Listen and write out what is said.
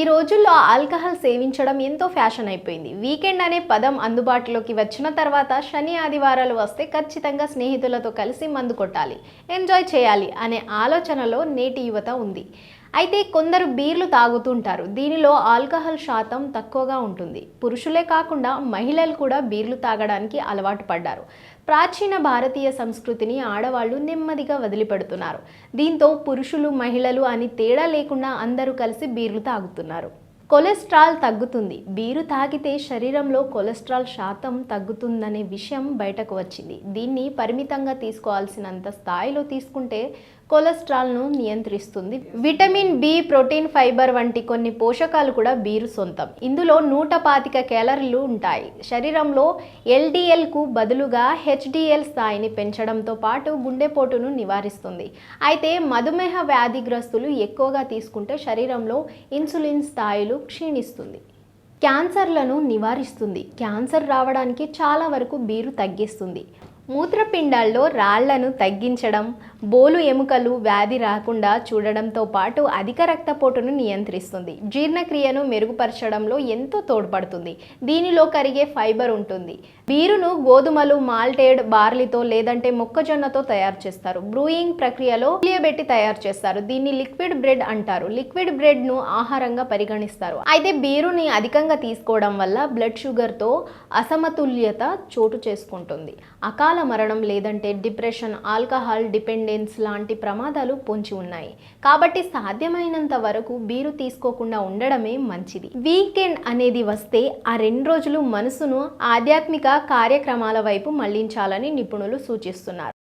ఈ రోజుల్లో ఆల్కహాల్ సేవించడం ఎంతో ఫ్యాషన్ అయిపోయింది. వీకెండ్ అనే పదం అందుబాటులోకి వచ్చిన తర్వాత శని ఆదివారాలు వస్తే ఖచ్చితంగా స్నేహితులతో కలిసి మందు కొట్టాలి ఎంజాయ్ చేయాలి అనే ఆలోచనలో నేటి యువత ఉంది. అయితే కొందరు బీర్లు తాగుతుంటారు. దీనిలో ఆల్కహాల్ శాతం తక్కువగా ఉంటుంది. పురుషులే కాకుండా మహిళలు కూడా బీర్లు తాగడానికి అలవాటు పడ్డారు. ప్రాచీన భారతీయ సంస్కృతిని ఆడవాళ్ళు నెమ్మదిగా వదిలిపెడుతున్నారు. దీంతో పురుషులు మహిళలు అని తేడా లేకుండా అందరూ కలిసి బీర్లు తాగుతున్నారు. కొలెస్ట్రాల్ తగ్గుతుంది. బీరు తాగితే శరీరంలో కొలెస్ట్రాల్ శాతం తగ్గుతుందనే విషయం బయటకు వచ్చింది. దీన్ని పరిమితంగా తీసుకోవాల్సినంత స్థాయిలో తీసుకుంటే కొలెస్ట్రాల్ను నియంత్రిస్తుంది. విటమిన్ బి ప్రోటీన్ ఫైబర్ వంటి కొన్ని పోషకాలు కూడా బీరు సొంతం. ఇందులో నూట పాతిక క్యాలరీలు ఉంటాయి. శరీరంలో ఎల్డిఎల్కు బదులుగా హెచ్డిఎల్ స్థాయిని పెంచడంతో పాటు గుండెపోటును నివారిస్తుంది. అయితే మధుమేహ వ్యాధిగ్రస్తులు ఎక్కువగా తీసుకుంటే శరీరంలో ఇన్సులిన్ స్థాయిలు క్షీణిస్తుంది. క్యాన్సర్లను నివారిస్తుంది. క్యాన్సర్ రావడానికి చాలా వరకు బీరు తగ్గిస్తుంది. మూత్రపిండాల్లో రాళ్ళను తగ్గించడం బోలు ఎముకలు వ్యాధి రాకుండా చూడడంతో పాటు అధిక రక్తపోటును నియంత్రిస్తుంది. జీర్ణక్రియను మెరుగుపరచడంలో ఎంతో తోడ్పడుతుంది. దీనిలో కరిగే ఫైబర్ ఉంటుంది. బీరును గోధుమలు మాల్టేడ్ బార్లీతో లేదంటే మొక్కజొన్నతో తయారు చేస్తారు. బ్రూయింగ్ ప్రక్రియలో పులియబెట్టి తయారు చేస్తారు. దీన్ని లిక్విడ్ బ్రెడ్ అంటారు. లిక్విడ్ బ్రెడ్ను ఆహారంగా పరిగణిస్తారు. అయితే బీరుని అధికంగా తీసుకోవడం వల్ల బ్లడ్ షుగర్తో అసమతుల్యత చోటు చేసుకుంటుంది. అకాల అకాల మరణం లేదంటే డిప్రెషన్ ఆల్కహాల్ డిపెండెన్స్ లాంటి ప్రమాదాలు పొంచి ఉన్నాయి. కాబట్టి సాధ్యమైనంత వరకు బీరు తీసుకోకుండా ఉండడమే మంచిది. వీకెండ్ అనేది వస్తే ఆ రెండు రోజులు మనసును ఆధ్యాత్మిక కార్యక్రమాల వైపు మళ్ళించాలని నిపుణులు సూచిస్తున్నారు.